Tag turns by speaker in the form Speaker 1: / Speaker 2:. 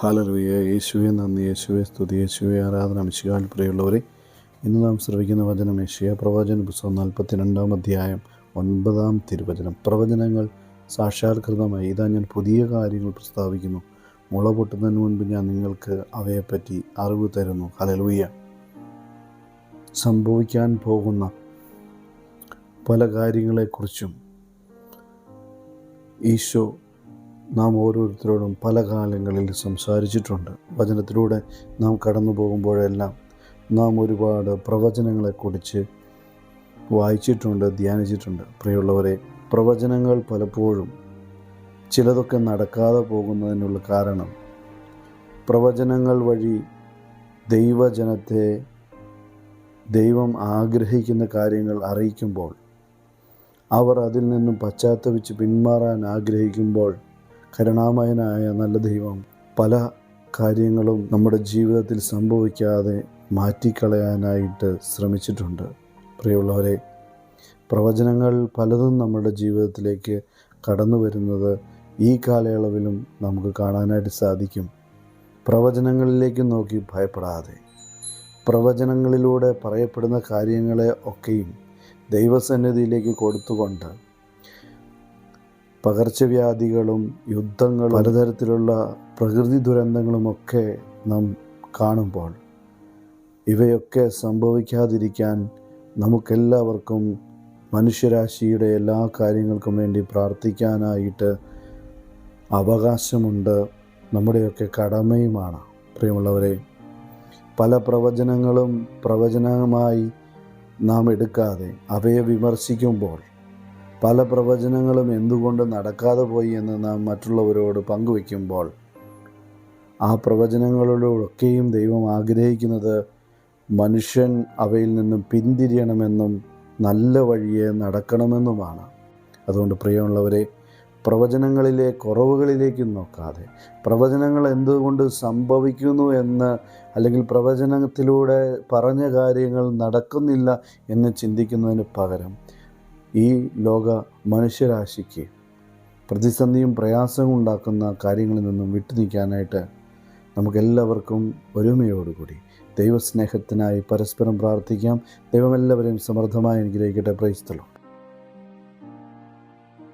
Speaker 1: ഹാലലുയ. യേശുവെ നന്ദി. യേശുവെ സ്തുതി. യേശുവെ ആരാധന മിശികാൽ പ്രിയമുള്ളവരെ ഇന്ന് നാം ശ്രവിക്കുന്ന വചനം യേശുയ പ്രവചന പുസ്തകം നാൽപ്പത്തിരണ്ടാം അധ്യായം ഒൻപതാം തിരുവചനം. പ്രവചനങ്ങൾ സാക്ഷാത്കൃതമായി. ഇതാ ഞാൻ പുതിയ കാര്യങ്ങൾ പ്രസ്താവിക്കുന്നു. മുള പൊട്ടുന്നതിന് മുൻപ് ഞാൻ നിങ്ങൾക്ക് അവയെപ്പറ്റി അറിവ് തരുന്നു. ഹലലുയ്യ സംഭവിക്കാൻ പോകുന്ന പല കാര്യങ്ങളെക്കുറിച്ചും ഈശോ നാം ഓരോരുത്തരോടും പല കാലങ്ങളിൽ സംസാരിച്ചിട്ടുണ്ട്. വചനത്തിലൂടെ നാം കടന്നു പോകുമ്പോഴെല്ലാം നാം ഒരുപാട് പ്രവചനങ്ങളെക്കുറിച്ച് വായിച്ചിട്ടുണ്ട് ധ്യാനിച്ചിട്ടുണ്ട്. പ്രിയമുള്ളവരെ പ്രവചനങ്ങൾ പലപ്പോഴും ചിലതൊക്കെ നടക്കാതെ പോകുന്നതിനുള്ള കാരണം പ്രവചനങ്ങൾ വഴി ദൈവജനത്തെ ദൈവം ആഗ്രഹിക്കുന്ന കാര്യങ്ങൾ അറിയിക്കുമ്പോൾ അവർ അതിൽ നിന്നും പശ്ചാത്തപിച്ച് പിന്മാറാൻ ആഗ്രഹിക്കുമ്പോൾ കരുണാമയനായ നല്ല ദൈവം പല കാര്യങ്ങളും നമ്മുടെ ജീവിതത്തിൽ സംഭവിക്കാതെ മാറ്റിക്കളയാനായിട്ട് ശ്രമിച്ചിട്ടുണ്ട്. പ്രിയമുള്ളവരെ പ്രവചനങ്ങൾ പലതും നമ്മുടെ ജീവിതത്തിലേക്ക് കടന്നു വരുന്നത് ഈ കാലയളവിലും നമുക്ക് കാണാനായിട്ട് സാധിക്കും. പ്രവചനങ്ങളിലേക്ക് നോക്കി ഭയപ്പെടാതെ പ്രവചനങ്ങളിലൂടെ പറയപ്പെടുന്ന കാര്യങ്ങളെ ഒക്കെയും ദൈവസന്നിധിയിലേക്ക് കൊടുത്തുകൊണ്ട് പകർച്ചവ്യാധികളും യുദ്ധങ്ങളും പലതരത്തിലുള്ള പ്രകൃതി ദുരന്തങ്ങളുമൊക്കെ നാം കാണുമ്പോൾ ഇവയൊക്കെ സംഭവിക്കാതിരിക്കാൻ നമുക്കെല്ലാവർക്കും മനുഷ്യരാശിയുടെ എല്ലാ കാര്യങ്ങൾക്കും വേണ്ടി പ്രാർത്ഥിക്കാനായിട്ട് അവകാശമുണ്ട്. നമ്മുടെയൊക്കെ കടമയുമാണ്. പ്രിയമുള്ളവരെ പല പ്രവചനങ്ങളും പ്രവചനമായി നാം എടുക്കാതെ അവയെ വിമർശിക്കുമ്പോൾ പല പ്രവചനങ്ങളും എന്തുകൊണ്ട് നടക്കാതെ പോയി എന്ന് നാം മറ്റുള്ളവരോട് പങ്കുവയ്ക്കുമ്പോൾ ആ പ്രവചനങ്ങളിലൂടെയൊക്കെയും ദൈവം ആഗ്രഹിക്കുന്നത് മനുഷ്യൻ അവയിൽ നിന്നും പിന്തിരിയണമെന്നും നല്ല വഴിയെ നടക്കണമെന്നുമാണ്. അതുകൊണ്ട് പ്രിയമുള്ളവരെ പ്രവചനങ്ങളിലെ കുറവുകളിലേക്ക് നോക്കാതെ പ്രവചനങ്ങൾ എന്തുകൊണ്ട് സംഭവിക്കുന്നു എന്ന് അല്ലെങ്കിൽ പ്രവചനത്തിലൂടെ പറഞ്ഞ കാര്യങ്ങൾ നടക്കുന്നില്ല എന്ന് ചിന്തിക്കുന്നതിന് പകരം ഈ ലോക മനുഷ്യരാശിക്ക് പ്രതിസന്ധിയും പ്രയാസവും ഉണ്ടാക്കുന്ന കാര്യങ്ങളിൽ നിന്നും വിട്ടുനിൽക്കാനായിട്ട് നമുക്കെല്ലാവർക്കും ഒരുമയോടുകൂടി ദൈവസ്നേഹത്തിനായി പരസ്പരം പ്രാർത്ഥിക്കാം. ദൈവം എല്ലാവരെയും സമൃദ്ധമായി അനുഗ്രഹിക്കട്ടെ. പ്രൈസ്തലോ